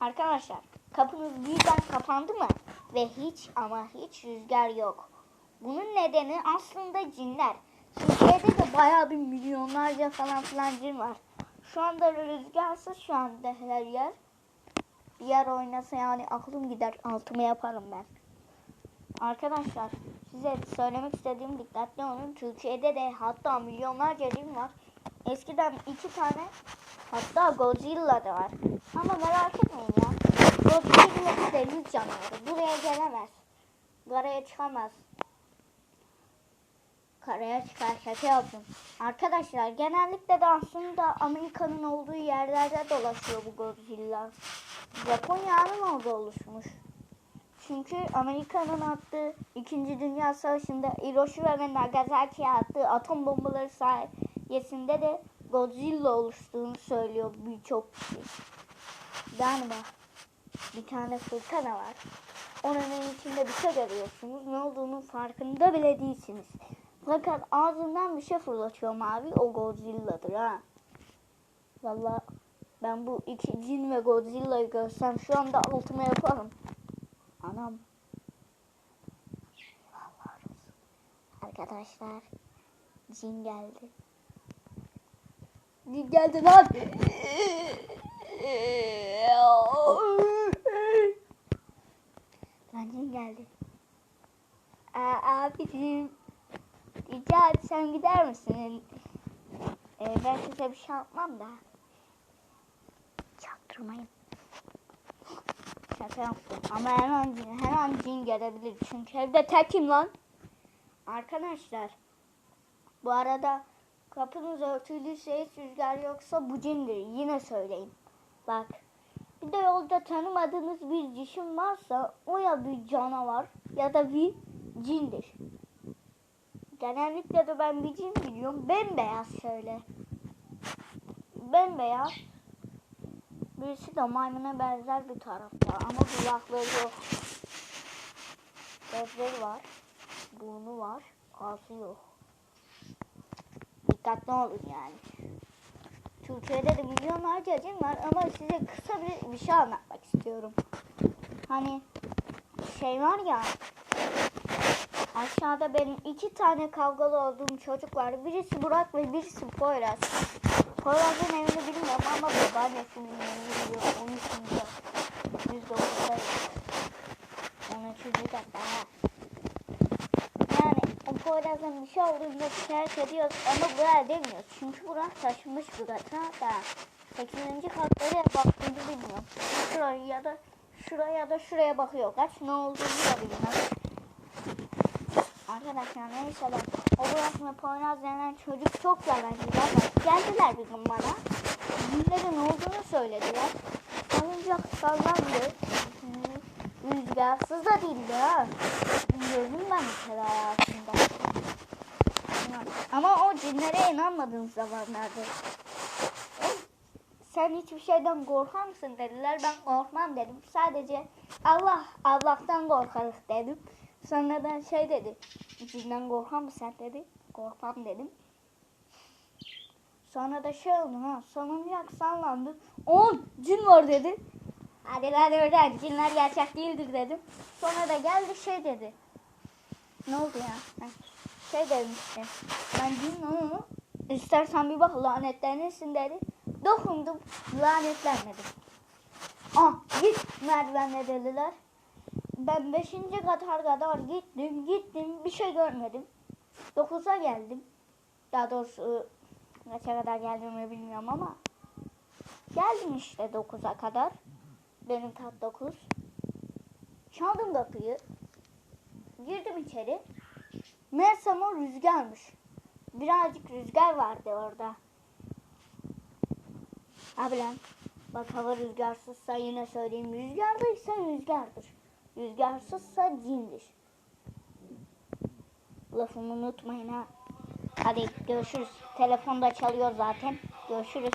Arkadaşlar kapınız birden kapandı mı? Ve hiç ama hiç rüzgar yok. Bunun nedeni aslında cinler. Türkiye'de de bayağı bir milyonlarca falan filan cin var. Şu anda rüzgarsız şu anda her yer. Bir yer oynasa yani aklım gider altıma yaparım ben. Arkadaşlar size söylemek istediğim dikkatli olun. Türkiye'de de hatta milyonlarca cin var. Eskiden iki tane hatta Godzilla da var. Ama merak etmeyin ya. Godzilla deniz canavarı. Buraya gelemez. Karaya çıkamaz. Karaya çıkar şaka yaptım. Arkadaşlar genellikle de aslında Amerika'nın olduğu yerlerde dolaşıyor bu Godzilla. Japonya'nın orada oluşmuş. Çünkü Amerika'nın attığı 2. Dünya Savaşı'nda Hiroşima ve Nagasaki'ye attığı atom bombaları sayesinde de Godzilla oluştuğunu söylüyor birçok kişi. Galiba bir tane fırtına var. Onun içinde bir şey görüyorsunuz. Ne olduğunun farkında bile değilsiniz. Fakat ağzından bir şey fırlatıyor mavi. O Godzilla'dır ha. Valla ben bu iki cin ve Godzilla'yı görsem şu anda altıma yaparım. Anam. Arkadaşlar cin geldi. Geldi lan. Cin geldi. Aa, abicim rica etsem gider misin? Ee, ben size bir şey yapmam da. Çaktırmayın. Şaka yaptım. Ama her an, her an cin gelebilir. Çünkü evde tekim lan. Arkadaşlar. Bu arada kapınız örtülüyse hiç rüzgar yoksa bu cindir. Yine söyleyeyim. Bak. Bir de yolda tanımadığınız bir cisim varsa o ya bir canavar ya da bir cindir. Genellikle de ben bir cin biliyorum. Bembeyaz şöyle. Bembeyaz. Birisi de maymuna benzer bir tarafta ama kulakları yok. Gözleri var. Burnu var. Ağzı yok. Dikkatli olun yani. Türkiye'de de milyonlarca cin var ama size kısa bir, bir şey anlatmak istiyorum. Hani şey var ya aşağıda benim iki tane kavgalı olduğum çocuk var. Birisi Burak ve birisi Poyraz. Poyraz'ın evini bilmiyorum ama babaannesinin evini biliyorum. Onun için de yüzde otuzda Ona çocuğu da daha. Poyraz'ın bir şey olduğunda şikayet ediyoruz ama Burak'a demiyoruz. Çünkü Burak taşınmış Burak'a da. 8. katlara baktığını bilmiyorum. Şuraya ya da şuraya ya da şuraya bakıyor. Kaç ne olduğunu da bilmiyorum. Arkadaşlar neyse bak. O Burak ve Poyraz denen çocuk çok yalancılar. Geldiler bir gün bana. Günlerin olduğunu söylediler. Salıncak sallandı. Rüzgarsız da değildi ha. Gördüm ben bir kere hayatımda. Ama o cinlere inanmadığım zamanlarda. Sen hiçbir şeyden korkar mısın dediler. Ben korkmam dedim. Sadece Allah, Allah'tan korkarız dedim. Sonradan şey dedi. Cinden korkar mısın dedi. Korkmam dedim. Sonra da şey oldu ha. Salıncak sallandı. O cin var dedi. Hadi lan oradan cinler gerçek değildir dedim. Sonra da geldi şey dedi. Ne oldu ya? Şey demişti. Ben cin onu istersen bir bak lanetlenirsin dedi. Dokundum lanetlenmedim. Ah git merdivenle dediler. Ben beşinci katar kadar gittim gittim bir şey görmedim. Dokuza geldim. Daha doğrusu kaça kadar geldiğimi bilmiyorum ama. Geldim işte dokuza kadar. Benim kat dokuz. Çaldım kapıyı. Girdim içeri. Meğersem o rüzgarmış. Birazcık rüzgar vardı orada. Abi lan. Bak hava rüzgarsızsa yine söyleyeyim. Rüzgardaysa rüzgardır. Rüzgarsızsa cindir. Lafımı unutmayın ha. Hadi görüşürüz. Telefonda çalıyor zaten. Görüşürüz.